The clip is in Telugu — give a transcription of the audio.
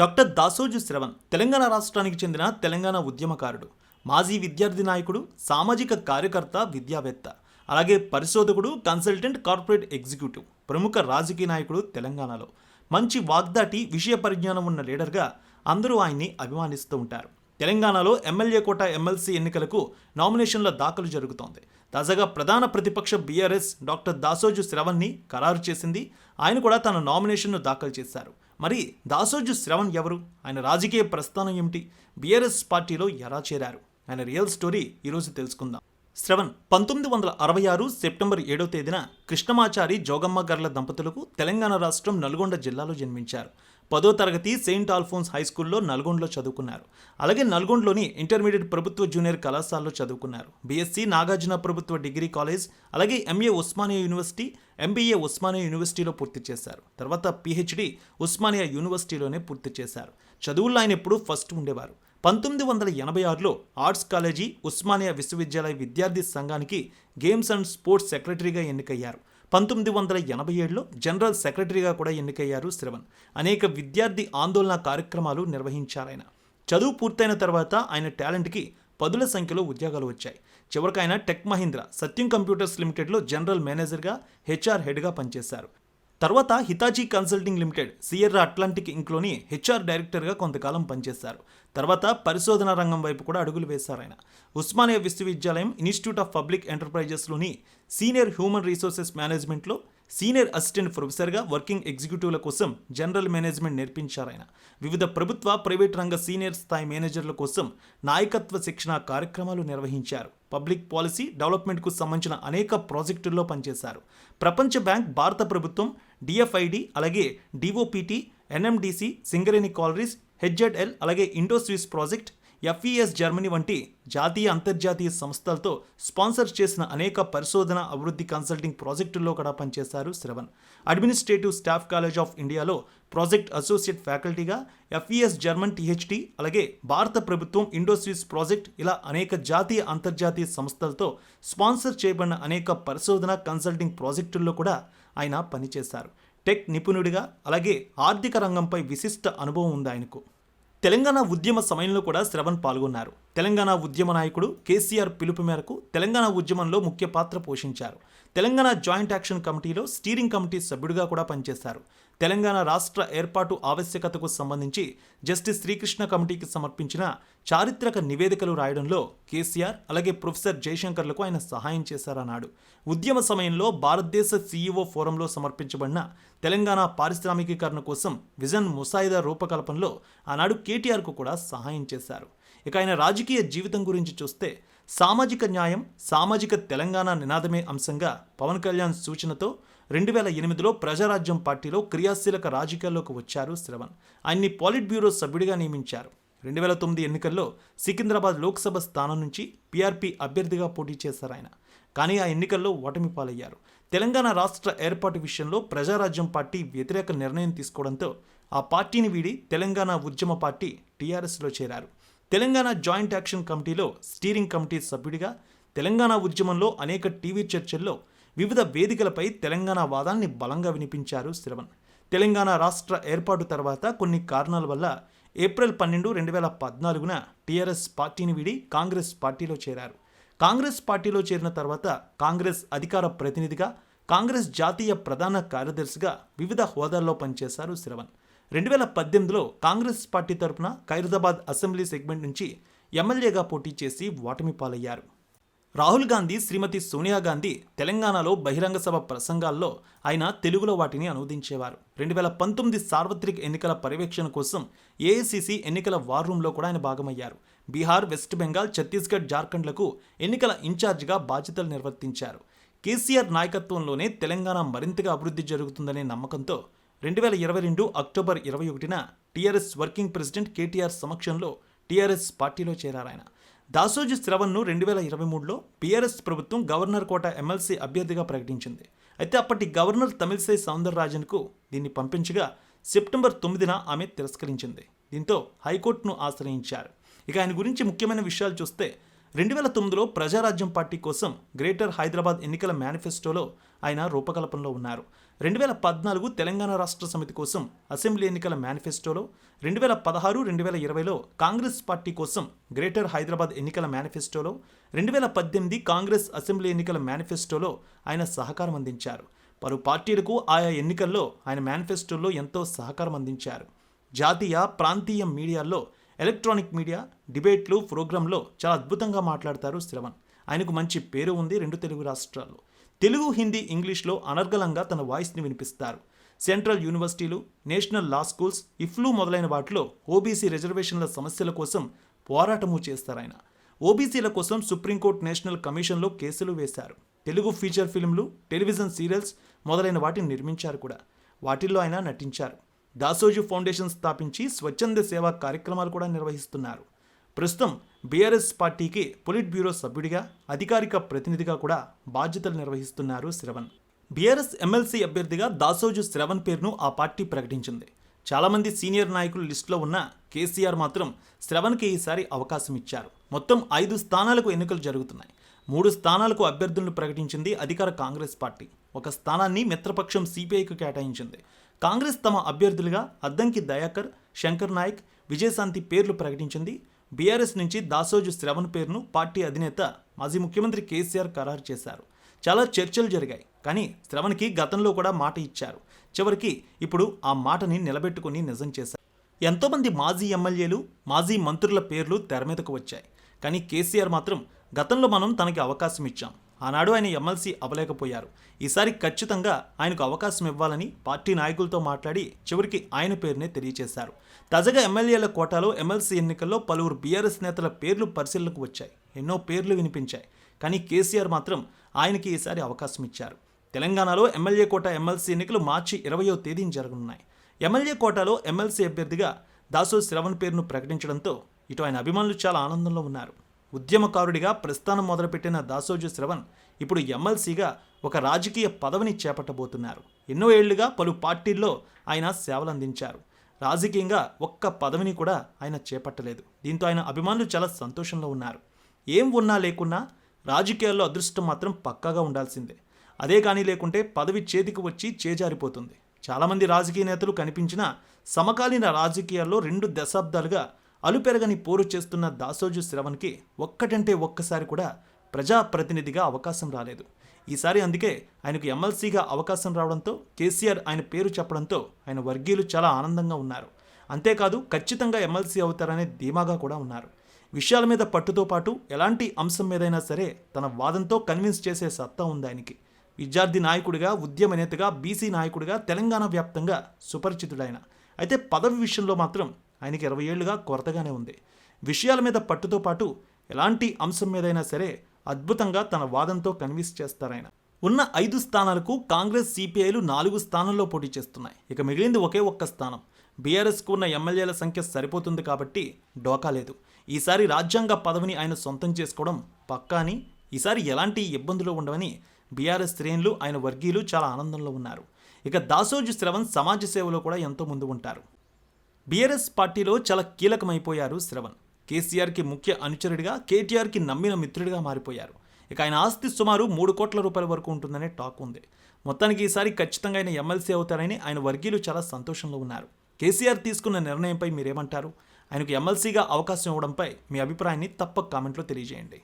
డాక్టర్ దాసోజు శ్రవణ్ తెలంగాణ రాష్ట్రానికి చెందిన తెలంగాణ ఉద్యమకారుడు. మాజీ విద్యార్థి నాయకుడు సామాజిక కార్యకర్త విద్యావేత్త. అలాగే పరిశోధకుడు కన్సల్టెంట్ కార్పొరేట్ ఎగ్జిక్యూటివ్. ప్రముఖ రాజకీయ నాయకుడు తెలంగాణలో. మంచి వాగ్దాటి విషయ పరిజ్ఞానం ఉన్న లీడర్గా అందరూ ఆయన్ని అభిమానిస్తూ ఉంటారు. తెలంగాణలో ఎమ్మెల్యే కోట ఎమ్మెల్సీ ఎన్నికలకు నామినేషన్ల దాఖలు జరుగుతోంది. తాజాగా ప్రధాన ప్రతిపక్ష బీఆర్ఎస్ డాక్టర్ దాసోజు శ్రవణ్ని ఖరారు చేసింది. ఆయన కూడా తన నామినేషన్ను దాఖలు చేశారు. మరి దాసోజు శ్రవణ్ ఎవరు? ఆయన రాజకీయ ప్రస్థానం ఏమిటి? బీఆర్ఎస్ పార్టీలో ఎలా చేరారు? ఆయన రియల్ స్టోరీ ఈరోజు తెలుసుకుందాం. శ్రవణ్ పంతొమ్మిది వందల అరవై ఆరు సెప్టెంబర్ ఏడవ తేదీన కృష్ణమాచారి జోగమ్మ గర్ల దంపతులకు తెలంగాణ రాష్ట్రం నల్గొండ జిల్లాలో జన్మించారు. పదో తరగతి సెయింట్ ఆల్ఫోన్స్ హై స్కూల్లో నల్గొండలో చదువుకున్నారు. అలాగే నల్గొండలోని ఇంటర్మీడియట్ ప్రభుత్వ జూనియర్ కళాశాలలో చదువుకున్నారు. బీఎస్సీ నాగార్జున ప్రభుత్వ డిగ్రీ కాలేజ్ అలాగే MA Osmania university MBA Osmania యూనివర్సిటీలో పూర్తి చేశారు. తర్వాత పిహెచ్డి ఉస్మానియా యూనివర్సిటీలోనే పూర్తి చేశారు. చదువుల్లో ఆయన ఎప్పుడూ ఫస్ట్ ఉండేవారు. పంతొమ్మిది వందల ఎనభై ఆరులో ఆర్ట్స్ కాలేజీ ఉస్మానియా విశ్వవిద్యాలయ విద్యార్థి సంఘానికి గేమ్స్ అండ్ స్పోర్ట్స్ సెక్రటరీగా ఎన్నికయ్యారు. పంతొమ్మిది వందల ఎనభై ఏడులో జనరల్ సెక్రటరీగా కూడా ఎన్నికయ్యారు శ్రవణ్. అనేక విద్యార్థి ఆందోళన కార్యక్రమాలు నిర్వహించారాయన. చదువు పూర్తయిన తర్వాత ఆయన టాలెంట్కి పదుల సంఖ్యలో ఉద్యోగాలు వచ్చాయి. చివరికి ఆయన టెక్ మహీంద్ర సత్యం కంప్యూటర్స్ లిమిటెడ్లో జనరల్ మేనేజర్గా హెచ్ఆర్ హెడ్గా పనిచేశారు. తర్వాత Hitachi consulting limited Sierra Atlantic ఇంక్లోని HR డైరెక్టర్గా కొంతకాలం పనిచేశారు. తర్వాత పరిశోధన రంగం వైపు కూడా అడుగులు వేశారు ఆయన. ఉస్మానియా విశ్వవిద్యాలయం ఇన్స్టిట్యూట్ ఆఫ్ పబ్లిక్ ఎంటర్ప్రైజెస్లోని సీనియర్ హ్యూమన్ రీసోర్సెస్ మేనేజ్మెంట్లో సీనియర్ అసిస్టెంట్ ప్రొఫెసర్గా వర్కింగ్ ఎగ్జిక్యూటివ్ల కోసం జనరల్ మేనేజ్మెంట్ నేర్పించారాయన వివిధ ప్రభుత్వ ప్రైవేట్ రంగ సీనియర్ స్థాయి మేనేజర్ల కోసం నాయకత్వ శిక్షణ కార్యక్రమాలు నిర్వహించారు. పబ్లిక్ పాలసీ డెవలప్మెంట్కు సంబంధించిన అనేక ప్రాజెక్టుల్లో పనిచేశారు. ప్రపంచ బ్యాంక్ భారత ప్రభుత్వం డిఎఫ్ఐడి అలాగే DOPT NMDC Singareni collieries HZL అలాగే Indo Swiss project FES Germany వంటి జాతీయ అంతర్జాతీయ సంస్థలతో స్పాన్సర్ చేసిన అనేక పరిశోధన అభివృద్ధి కన్సల్టింగ్ ప్రాజెక్టుల్లో కూడా పనిచేశారు Shravan. Administrative staff college of ఇండియాలో ప్రాజెక్ట్ అసోసియేట్ ఫ్యాకల్టీగా ఎఫ్ఈఎస్ జర్మన్ టీహెచ్డి అలాగే భారత ప్రభుత్వం ఇండోస్విస్ ప్రాజెక్ట్ ఇలా అనేక జాతీయ అంతర్జాతీయ సంస్థలతో స్పాన్సర్ చేయబడిన అనేక పరిశోధన కన్సల్టింగ్ ప్రాజెక్టుల్లో కూడా ఆయన పనిచేశారు. టెక్ నిపుణుడిగా అలాగే ఆర్థిక రంగంపై విశిష్ట అనుభవం ఉంది ఆయనకు. తెలంగాణ ఉద్యమ సమయంలో కూడా శ్రవణ్ పాల్గొన్నారు. తెలంగాణ ఉద్యమ నాయకుడు కేసీఆర్ పిలుపు మేరకు తెలంగాణ ఉద్యమంలో ముఖ్య పాత్ర పోషించారు. తెలంగాణ జాయింట్ యాక్షన్ కమిటీలో స్టీరింగ్ కమిటీ సభ్యుడిగా కూడా పనిచేశారు. తెలంగాణ రాష్ట్ర ఏర్పాటు ఆవశ్యకతకు సంబంధించి జస్టిస్ శ్రీకృష్ణ కమిటీకి సమర్పించిన చారిత్రక నివేదికలు రాయడంలో కేసీఆర్ అలాగే ప్రొఫెసర్ జయశంకర్లకు ఆయన సహాయం చేశారన్నాడు. ఉద్యమ సమయంలో భారతదేశ సీఈఓ ఫోరంలో సమర్పించబడిన తెలంగాణ పారిశ్రామికీకరణ కోసం విజన్ ముసాయిదా రూపకల్పనలో ఆనాడు కేటీఆర్కు కూడా సహాయం చేశారు. ఇక ఆయన రాజకీయ జీవితం గురించి చూస్తే సామాజిక న్యాయం సామాజిక తెలంగాణ నినాదమే అంశంగా పవన్ కళ్యాణ్ సూచనతో రెండు వేల ఎనిమిదిలో ప్రజారాజ్యం పార్టీలో క్రియాశీలక రాజకీయాల్లోకి వచ్చారు శ్రవణ్. ఆయన్ని పాలిట్ బ్యూరో సభ్యుడిగా నియమించారు. రెండు వేల తొమ్మిది ఎన్నికల్లో సికింద్రాబాద్ లోక్సభ స్థానం నుంచి పీఆర్పీ అభ్యర్థిగా పోటీ చేశారు ఆయన. కానీ ఆ ఎన్నికల్లో ఓటమి పాలయ్యారు. తెలంగాణ రాష్ట్ర ఏర్పాటు విషయంలో ప్రజారాజ్యం పార్టీ వ్యతిరేక నిర్ణయం తీసుకోవడంతో ఆ పార్టీని వీడి తెలంగాణ ఉద్యమ పార్టీ టీఆర్ఎస్లో చేరారు. తెలంగాణ జాయింట్ యాక్షన్ కమిటీలో స్టీరింగ్ కమిటీ సభ్యుడిగా తెలంగాణ ఉద్యమంలో అనేక టీవీ చర్చల్లో వివిధ వేదికలపై తెలంగాణ వాదాన్ని బలంగా వినిపించారు శ్రవణ్. తెలంగాణ రాష్ట్ర ఏర్పాటు తర్వాత కొన్ని కారణాల వల్ల ఏప్రిల్ పన్నెండు రెండు వేల పద్నాలుగున టీఆర్ఎస్ పార్టీని వీడి కాంగ్రెస్ పార్టీలో చేరారు. కాంగ్రెస్ పార్టీలో చేరిన తర్వాత కాంగ్రెస్ అధికార ప్రతినిధిగా కాంగ్రెస్ జాతీయ ప్రధాన కార్యదర్శిగా వివిధ హోదాల్లో పనిచేశారు శ్రవణ్. రెండు వేల పద్దెనిమిదిలో కాంగ్రెస్ పార్టీ తరపున ఖైరదాబాద్ అసెంబ్లీ సెగ్మెంట్ నుంచి ఎమ్మెల్యేగా పోటీ చేసి ఓటమి పాలయ్యారు. రాహుల్ గాంధీ శ్రీమతి సోనియా గాంధీ తెలంగాణలో బహిరంగ సభ ప్రసంగాల్లో ఆయన తెలుగులో వాటిని అనువదించేవారు. రెండు వేల పంతొమ్మిది సార్వత్రిక ఎన్నికల పర్యవేక్షణ కోసం ఏఐసిసి ఎన్నికల వార్ రూమ్లో కూడా ఆయన భాగమయ్యారు. బీహార్ వెస్ట్ బెంగాల్ ఛత్తీస్గఢ్ జార్ఖండ్లకు ఎన్నికల ఇన్ఛార్జిగా బాధ్యతలు నిర్వర్తించారు. కేసీఆర్ నాయకత్వంలోనే తెలంగాణ మరింతగా అభివృద్ధి జరుగుతుందనే నమ్మకంతో రెండు వేల ఇరవై రెండు అక్టోబర్ ఇరవై ఒకటిన టీఆర్ఎస్ వర్కింగ్ ప్రెసిడెంట్ కేటీఆర్ సమక్షంలో టీఆర్ఎస్ పార్టీలో చేరారాయన. దాసోజు శ్రవణ్ను రెండు వేల ఇరవై మూడులో బీఆర్ఎస్ ప్రభుత్వం గవర్నర్ కోట ఎమ్మెల్సీ అభ్యర్థిగా ప్రకటించింది. అయితే అప్పటి గవర్నర్ తమిళసై సౌందరరాజన్కు దీన్ని పంపించగా సెప్టెంబర్ తొమ్మిదిన ఆమె తిరస్కరించింది. దీంతో హైకోర్టును ఆశ్రయించారు. ఇక ఆయన గురించి ముఖ్యమైన విషయాలు చూస్తే రెండు వేల తొమ్మిదిలో ప్రజారాజ్యం పార్టీ కోసం గ్రేటర్ హైదరాబాద్ ఎన్నికల మేనిఫెస్టోలో ఆయన రూపకల్పనలో ఉన్నారు. రెండు వేల పద్నాలుగు తెలంగాణ రాష్ట్ర సమితి కోసం అసెంబ్లీ ఎన్నికల మేనిఫెస్టోలో రెండు వేల పదహారు రెండు వేల ఇరవైలో కాంగ్రెస్ పార్టీ కోసం గ్రేటర్ హైదరాబాద్ ఎన్నికల మేనిఫెస్టోలో రెండు వేల పద్దెనిమిది కాంగ్రెస్ అసెంబ్లీ ఎన్నికల మేనిఫెస్టోలో ఆయన సహకారం అందించారు. పలు పార్టీలకు ఆయా ఎన్నికల్లో ఆయన మేనిఫెస్టోలో ఎంతో సహకారం అందించారు. జాతీయ ప్రాంతీయ మీడియాల్లో ఎలక్ట్రానిక్ మీడియా డిబేట్లు ప్రోగ్రాంలో చాలా అద్భుతంగా మాట్లాడతారు శ్రవణ్. ఆయనకు మంచి పేరు ఉంది రెండు తెలుగు రాష్ట్రాల్లో. తెలుగు హిందీ ఇంగ్లీష్లో అనర్గళంగా తన వాయిస్ని వినిపిస్తారు. సెంట్రల్ యూనివర్సిటీలు నేషనల్ లా స్కూల్స్ ఇఫ్లు మొదలైన వాటిలో ఓబీసీ రిజర్వేషన్ల సమస్యల కోసం పోరాటము చేస్తారు ఆయన ఓబీసీల కోసం సుప్రీంకోర్టు నేషనల్ కమిషన్లో కేసులు వేశారు. తెలుగు ఫీచర్ ఫిల్మ్లు టెలివిజన్ సీరియల్స్ మొదలైన వాటిని నిర్మించారు కూడా. వాటిల్లో ఆయన నటించారు. దాసోజు ఫౌండేషన్ స్థాపించి స్వచ్ఛంద సేవా కార్యక్రమాలు కూడా నిర్వహిస్తున్నారు. ప్రస్తుతం బీఆర్ఎస్ పార్టీకి పొలిట్ బ్యూరో సభ్యుడిగా అధికారిక ప్రతినిధిగా కూడా బాధ్యతలు నిర్వహిస్తున్నారు శ్రవణ్. బీఆర్ఎస్ ఎమ్మెల్సీ అభ్యర్థిగా దాసోజు శ్రవణ్ పేరును ఆ పార్టీ ప్రకటించింది. చాలామంది సీనియర్ నాయకులు లిస్టులో ఉన్న కేసీఆర్ మాత్రం శ్రవణ్కి ఈసారి అవకాశం ఇచ్చారు. మొత్తం ఐదు స్థానాలకు ఎన్నికలు జరుగుతున్నాయి. మూడు స్థానాలకు అభ్యర్థులను ప్రకటించింది అధికార కాంగ్రెస్ పార్టీ. ఒక స్థానాన్ని మిత్రపక్షం సిపిఐకి కేటాయించింది. కాంగ్రెస్ తమ అభ్యర్థులుగా అద్దంకి దయాకర్ శంకర్ నాయక్ విజయశాంతి పేర్లు ప్రకటించింది. బీఆర్ఎస్ నుంచి దాసోజు శ్రవణ్ పేరును పార్టీ అధినేత మాజీ ముఖ్యమంత్రి కేసీఆర్ ఖరారు చేశారు. చాలా చర్చలు జరిగాయి కానీ శ్రవణ్కి గతంలో కూడా మాట ఇచ్చారు. చివరికి ఇప్పుడు ఆ మాటని నిలబెట్టుకుని నిజం చేశారు. ఎంతోమంది మాజీ ఎమ్మెల్యేలు మాజీ మంత్రుల పేర్లు తెర మీదకు వచ్చాయి. కానీ కేసీఆర్ మాత్రం గతంలో మనం తనకి అవకాశం ఇచ్చాం. ఆనాడు ఆయన ఎమ్మెల్సీ అవ్వలేకపోయారు. ఈసారి ఖచ్చితంగా ఆయనకు అవకాశం ఇవ్వాలని పార్టీ నాయకులతో మాట్లాడి చివరికి ఆయన పేరునే తెలియజేశారు తాజాగా ఎమ్మెల్యేల కోటాలో ఎమ్మెల్సీ ఎన్నికల్లో పలువురు బీఆర్ఎస్ నేతల పేర్లు పరిశీలనకు వచ్చాయి. ఎన్నో పేర్లు వినిపించాయి. కానీ కేసీఆర్ మాత్రం ఆయనకి ఈసారి అవకాశం ఇచ్చారు. తెలంగాణలో ఎమ్మెల్యే కోట ఎమ్మెల్సీ ఎన్నికలు మార్చి ఇరవయో తేదీన జరగనున్నాయి. ఎమ్మెల్యే కోటాలో ఎమ్మెల్సీ అభ్యర్థిగా దాసో శ్రవణ్ పేరును ప్రకటించడంతో ఇటు ఆయన అభిమానులు చాలా ఆనందంలో ఉన్నారు. ఉద్యమకారుడిగా ప్రస్థానం మొదలుపెట్టిన దాసోజు శ్రవణ్ ఇప్పుడు ఎమ్మెల్సీగా ఒక రాజకీయ పదవిని చేపట్టబోతున్నారు. ఎన్నో ఏళ్ళుగా పలు పార్టీల్లో ఆయన సేవలు అందించారు రాజకీయంగా ఒక్క పదవిని కూడా ఆయన చేపట్టలేదు. దీంతో ఆయన అభిమానులు చాలా సంతోషంలో ఉన్నారు. ఏం ఉన్నా లేకున్నా రాజకీయాల్లో అదృష్టం మాత్రం పక్కాగా ఉండాల్సిందే. అదే కానీ లేకుంటే పదవి చేతికి వచ్చి చేజారిపోతుంది. చాలామంది రాజకీయ నేతలు కనిపించిన సమకాలీన రాజకీయాల్లో రెండు దశాబ్దాలుగా అలుపెరగని పోరు చేస్తున్న దాసోజు శ్రవణ్కి ఒక్కటంటే ఒక్కసారి కూడా ప్రజాప్రతినిధిగా అవకాశం రాలేదు. ఈసారి అందుకే ఆయనకు ఎమ్మెల్సీగా అవకాశం రావడంతో కేసీఆర్ ఆయన పేరు చెప్పడంతో ఆయన వర్గీయులు చాలా ఆనందంగా ఉన్నారు. అంతేకాదు ఖచ్చితంగా ఎమ్మెల్సీ అవుతారనే ధీమాగా కూడా ఉన్నారు. విషయాల మీద పట్టుతో పాటు ఎలాంటి అంశం మీదైనా సరే తన వాదంతో కన్విన్స్ చేసే సత్తా ఉంది ఆయనకి. విద్యార్థి నాయకుడిగా ఉద్యమ నేతగా బీసీ నాయకుడిగా తెలంగాణ వ్యాప్తంగా సుపరిచితుడైన. అయితే పదవి విషయంలో మాత్రం ఆయనకి ఇరవై ఏళ్ళుగా కొరతగానే ఉంది. విషయాల మీద పట్టుతో పాటు ఎలాంటి అంశం మీదైనా సరే అద్భుతంగా తన వాదంతో కన్విన్స్ చేస్తారాయన ఉన్న ఐదు స్థానాలకు కాంగ్రెస్ సిపిఐలు నాలుగు స్థానాల్లో పోటీ చేస్తున్నాయి. ఇక మిగిలింది ఒకే ఒక్క స్థానం. బీఆర్ఎస్కు ఉన్న ఎమ్మెల్యేల సంఖ్య సరిపోతుంది కాబట్టి డోకా లేదు. ఈసారి రాజ్యాంగ పదవిని ఆయన సొంతం చేసుకోవడం పక్కా అని ఈసారి ఎలాంటి ఇబ్బందులు ఉండవని బీఆర్ఎస్ శ్రేణులు ఆయన వర్గీయులు చాలా ఆనందంలో ఉన్నారు. ఇక దాసోజు శ్రవణ్ సమాజ సేవలో కూడా ఎంతో ముందు ఉంటారు. బీఆర్ఎస్ పార్టీలో చాలా కీలకమైపోయారు శ్రవణ్. కేసీఆర్కి ముఖ్య అనుచరుడిగా కేటీఆర్కి నమ్మిన మిత్రుడిగా మారిపోయారు. ఇక ఆయన ఆస్తి సుమారు మూడు కోట్ల రూపాయల వరకు ఉంటుందనే టాక్ ఉంది. మొత్తానికి ఈసారి ఖచ్చితంగా ఆయన ఎమ్మెల్సీ అవుతారని ఆయన వర్గీయులు చాలా సంతోషంలో ఉన్నారు. కేసీఆర్ తీసుకున్న నిర్ణయంపై మీరేమంటారు? ఆయనకు ఎమ్మెల్సీగా అవకాశం ఇవ్వడంపై మీ అభిప్రాయాన్ని తప్పక కామెంట్లో తెలియజేయండి.